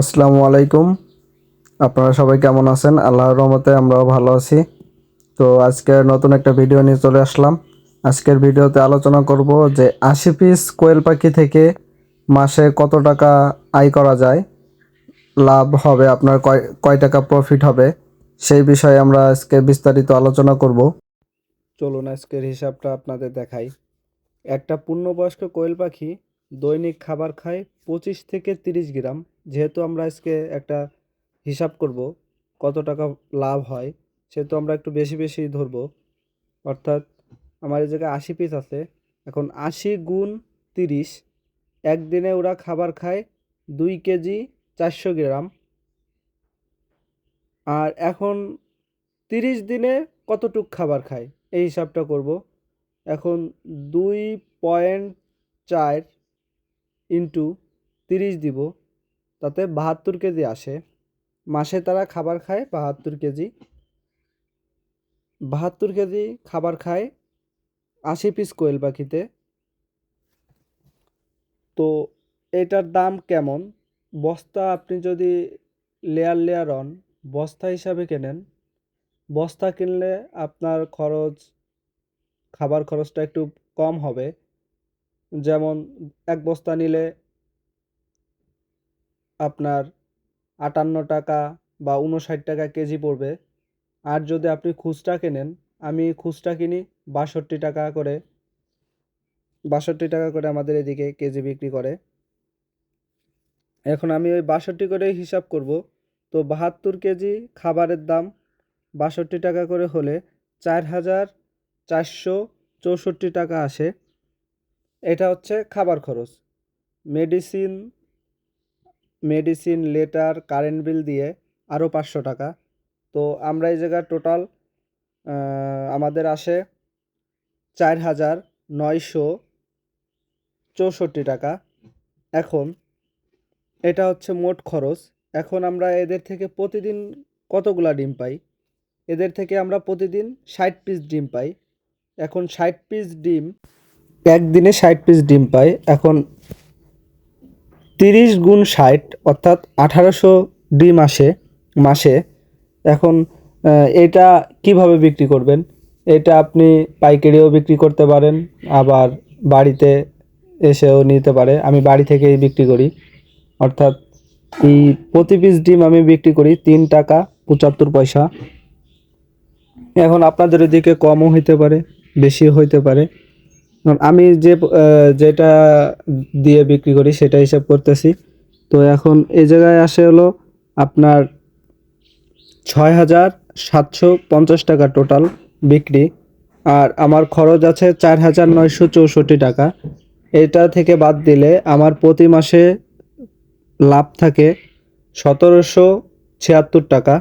আসসালামু আলাইকুম। আপনারা সবাই কেমন আছেন? আল্লাহর রহমতে আমরাও ভালো আছি। তো আজকে নতুন একটা ভিডিও নিয়ে চলে আসলাম। আজকের ভিডিওতে আলোচনা করব যে আশি পিস কোয়েল পাখি থেকে মাসে কত টাকা আয় করা যায়, লাভ হবে, আপনার কয় কয় টাকা প্রফিট হবে, সেই বিষয়ে আমরা আজকে বিস্তারিত আলোচনা করব। চলুন আজকের হিসাবটা আপনাদের দেখাই। একটা পূর্ণবয়স্ক কোয়েল পাখি দৈনিক খাবার খায় পঁচিশ থেকে তিরিশ গ্রাম। যেহেতু আমরা আজকে একটা হিসাব করব কত টাকা লাভ হয়, সেহেতু আমরা একটু বেশি বেশি ধরবো। অর্থাৎ আমার এই জায়গায় আশি পিস আছে, এখন আশি গুণ তিরিশ, একদিনে ওরা খাবার খায় দুই কেজি চারশো গ্রাম। আর এখন তিরিশ দিনে কতটুক খাবার খায়, এই হিসাবটা করব। এখন দুই পয়েন্ট চার ইন্টু তিরিশ দিব। তাতে বাহাত্তর কেজি আসে। মাসে তারা খাবার খায় বাহাত্তর কেজি। বাহাত্তর কেজি খাবার খায় আশি পিস কোয়েল পাখিতে। তো এটার দাম কেমন? বস্তা আপনি যদি লেয়ার লেয়ার অন, বস্তা হিসাবে কেনেন? বস্তা কিনলে আপনার খরচ, খাবার খরচটা একটু কম হবে। যেমন এক বস্তা নিলে আপনার আটান্ন টাকা বা উনষাট টাকা কেজি পড়বে। আর যদি আপনি খুচরা কেনেন, আমি খুচরা কিনি বাষট্টি টাকা করে। বাষট্টি টাকা করে আমাদের এদিকে কেজি বিক্রি করে। এখন আমি ওই বাষট্টি করেই হিসাব করব। তো বাহাত্তর কেজি খাবারের দাম বাষট্টি টাকা করে হলে চার হাজার চারশো চৌষট্টি টাকা আসে। এটা হচ্ছে খাবার খরচ। Medicine medicine, letter, current bill দিয়ে আরও পাঁচশো টাকা। তো আমরা এই জায়গায় টোটাল আমাদের আসে চার হাজার নয়শো চৌষট্টি টাকা। এখন এটা হচ্ছে মোট খরচ। এখন আমরা এদের থেকে প্রতিদিন কতগুলা ডিম পাই? এদের থেকে আমরা প্রতিদিন ষাট পিস ডিম পাই। এখন ষাট পিস ডিম, একদিনে ষাট পিস ডিম পাই। এখন তিরিশ গুণ ষাট অর্থাৎ আঠারোশো ডিম আসে মাসে এখন এটা কীভাবে বিক্রি করবেন? এটা আপনি পাইকারিও বিক্রি করতে পারেন, আবার বাড়িতে এসেও নিতে পারে। আমি বাড়ি থেকেই বিক্রি করি। অর্থাৎ এই প্রতি পিস ডিম আমি বিক্রি করি তিন টাকা পঁচাত্তর পয়সা। এখন আপনাদের এদিকে কমও হইতে পারে, বেশিও হইতে পারে। আমি যে যেটা দিয়ে বিক্রি করি সেটা হিসাব করতেছি। তো এখন এই জায়গায় আসে হলো আপনার ছয় হাজার সাতশো পঞ্চাশ টাকা টোটাল বিক্রি। আর আমার খরচ আছে চার হাজার নয়শো চৌষট্টি টাকা। এটা থেকে বাদ দিলে আমার প্রতি মাসে লাভ থাকে সতেরোশো ছিয়াত্তর টাকা।